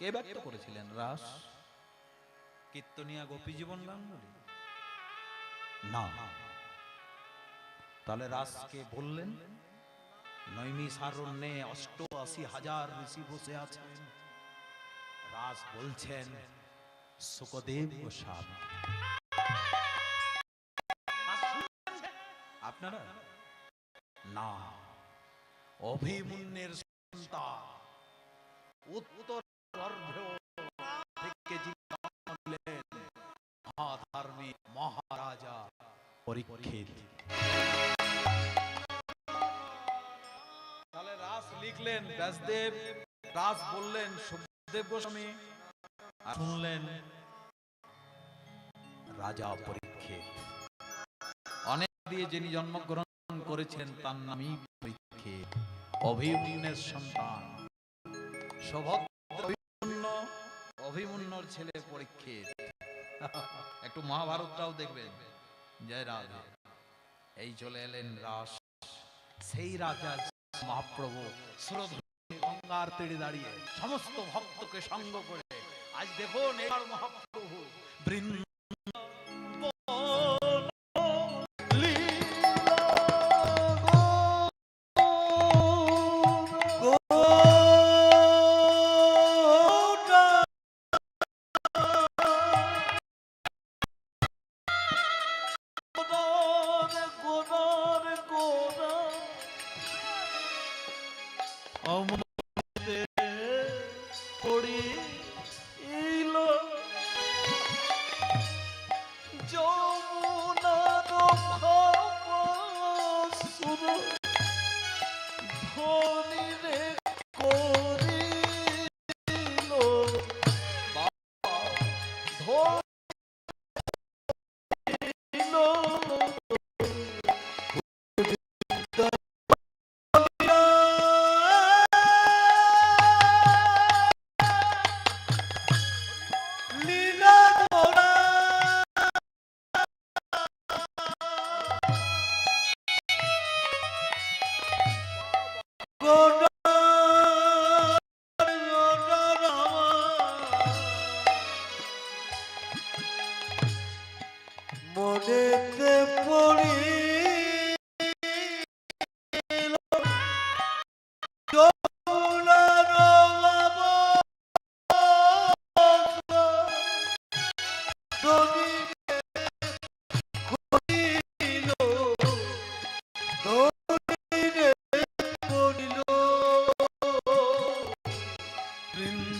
কে ব্যক্ত করেছিলেন? রাস? কীর্তনিয়া গোপী জীবন গাঙ্গুলি? না। তাহলে রাসকে বললেন? নৈমিষারণ্যে অষ্টআশি হাজার ঋষি বসে আছেন। রাস বলছেন সুখদেব গোস্বামী। আপনারা? না। অভিমন্যের সন্তান। উত্তর পরীক্ষিত তাহলে রাস লিখলেন ব্যাসদেব, রাস বললেন সুখদেব গোস্বামী শুনলেন রাজা পরীক্ষিত অনেক দিয়ে যিনি জন্মগ্রহণ করেছেন, তার নামই পরীক্ষিত অভিমন্যের সন্তান। অভিমন্য, অভিমন্যর ছেলে পরীক্ষিত একটু মহাভারতটাও দেখবেন। জয় রাধা। এই চলে এলেন রাস। সেই রাজা মহাপ্রভু স্রোত গঙ্গার তীরে দাঁড়িয়ে সমস্ত ভক্তকে সঙ্গ করে আজ দেখুন এবার মহাপ্রভু বৃন্দ Oh, my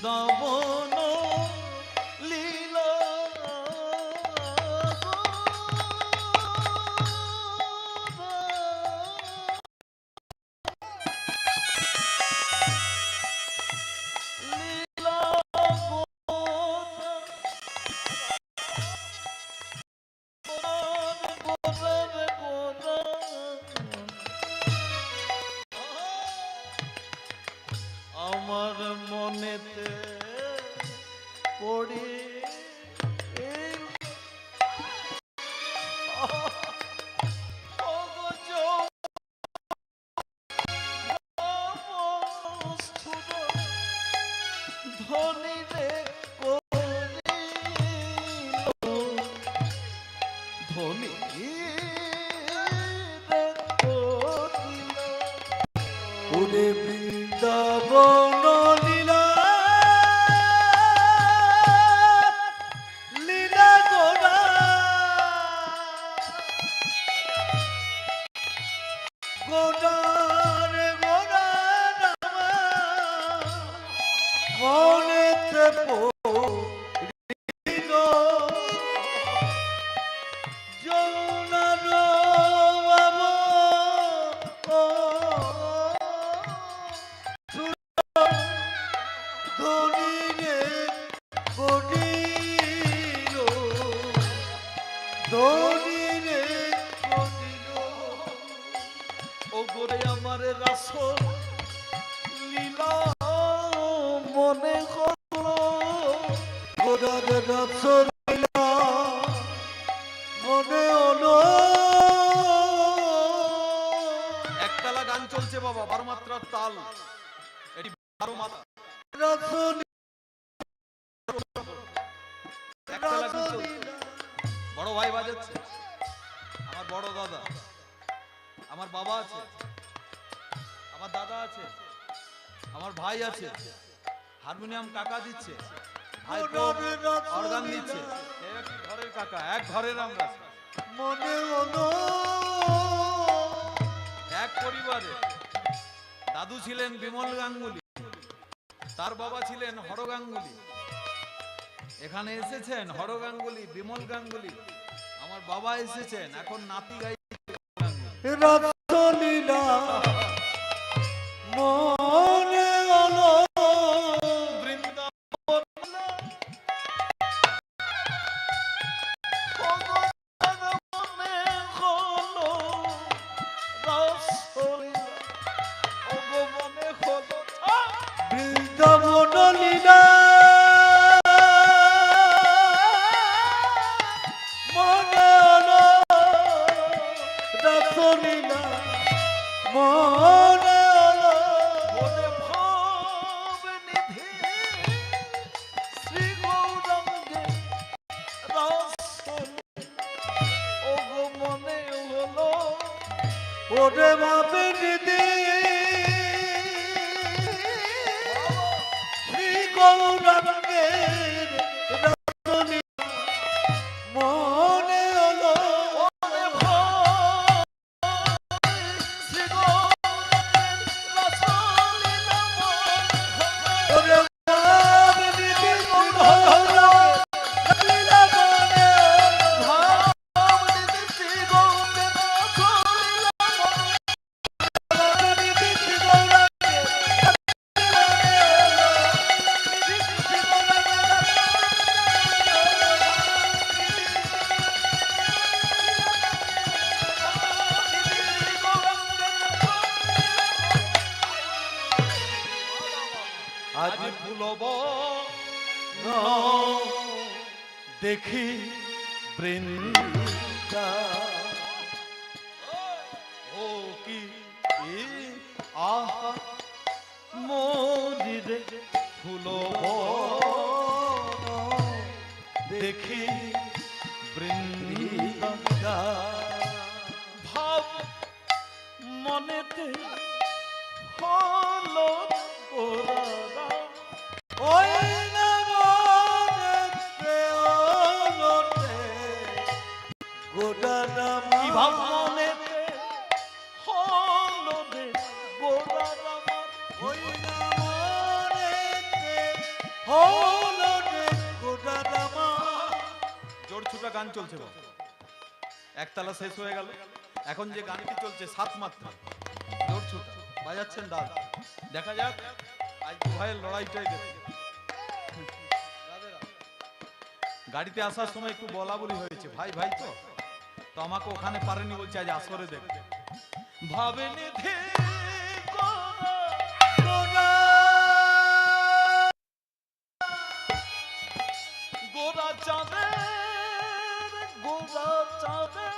বৃন্দাবন করিল ওরে বৃন্দাবন লীলা লীলা গোরা গোরার গোরে আমার রাসল মনে হল। গোরার রাসল মনে হলো। একতলা গান চলছে বাবা বারো মাত্রার তাল। এটি বারো মাত্রা বড় ভাই বাজাচ্ছে। আমার বড় দাদা। আমার বাবা আছে। আমার দাদা আছে। আমার ভাই আছে। হারমোনিয়াম কাকা দিচ্ছে। অর্গান দিচ্ছে। এক ঘরের কাকা? এক ঘরের আমরা। মনে এক পরিবারে। দাদু ছিলেন বিমল গাঙ্গুলি। তার বাবা ছিলেন হর গাঙ্গুলি। এখানে এসেছেন হর গাঙ্গুলি বিমল গাঙ্গুলি। আমার বাবা এসেছেন। এখন নাতি গাই রাসলীলা মনে ওরে বাপে দিদি শ্রী গৌরাঙ্গের আজ ফুলব দেখি বৃন্দা ও কি আহা মরিরে ফুলব দেখি বৃন্দা ভাব মনেতে হলো গান চলছে। একতলা শেষ হয়ে গেল। এখন যে গানটি চলছে, সাত মাত্রা। জোর ছুটা। বাজাচ্ছেন দাদ দেখা যাক, আজ ভাইয়ের লড়াইটাই দেখে। গাড়িতে আসার সময় একটু বলা বলি হয়েছে। ভাই ভাই তো? তো আমাকে ওখানে পারেনি বলছে, আজ আসরে দেখবে ভাবেনি গোরা চাঁদের গোরা চাঁদের